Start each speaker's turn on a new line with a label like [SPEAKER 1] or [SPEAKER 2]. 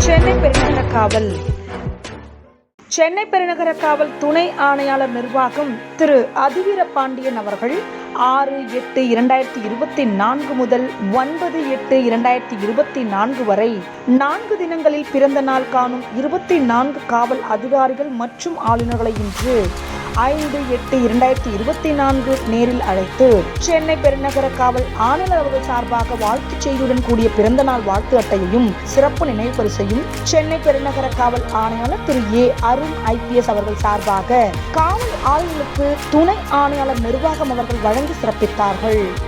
[SPEAKER 1] சென்னை பெருநகர காவல். சென்னை பெருநகர காவல் துணை ஆணையாளர் நிர்வாகம் திரு அதிவீர பாண்டியன் அவர்கள் ஆறு எட்டு இரண்டாயிரத்தி இருபத்தி நான்கு முதல் ஒன்பது எட்டு இரண்டாயிரத்தி இருபத்தி நான்கு வரை நான்கு தினங்களில் பிறந்த நாள் காணும் இருபத்தி நான்கு காவல் அதிகாரிகள் மற்றும் ஆளுநர்களை இன்று ஐந்து எட்டு இரண்டாயிரத்தி இருபத்தி நான்கு நேரில் அழைத்து சென்னை பெருநகர காவல் ஆணையர் அவர்கள் சார்பாக வாழ்த்துச் செய்தியுடன் கூடிய பிறந்த நாள் வாழ்த்து அட்டையையும் சிறப்பு நினைவு பரிசையும் சென்னை பெருநகர காவல் ஆணையாளர் திரு. ஏ. அருண் ஐபிஎஸ் அவர்கள் சார்பாக காவல் ஆளுநருக்கு துணை ஆணையாளர் நிர்வாகம் அவர்கள் வழங்கி சிறப்பித்தார்கள்.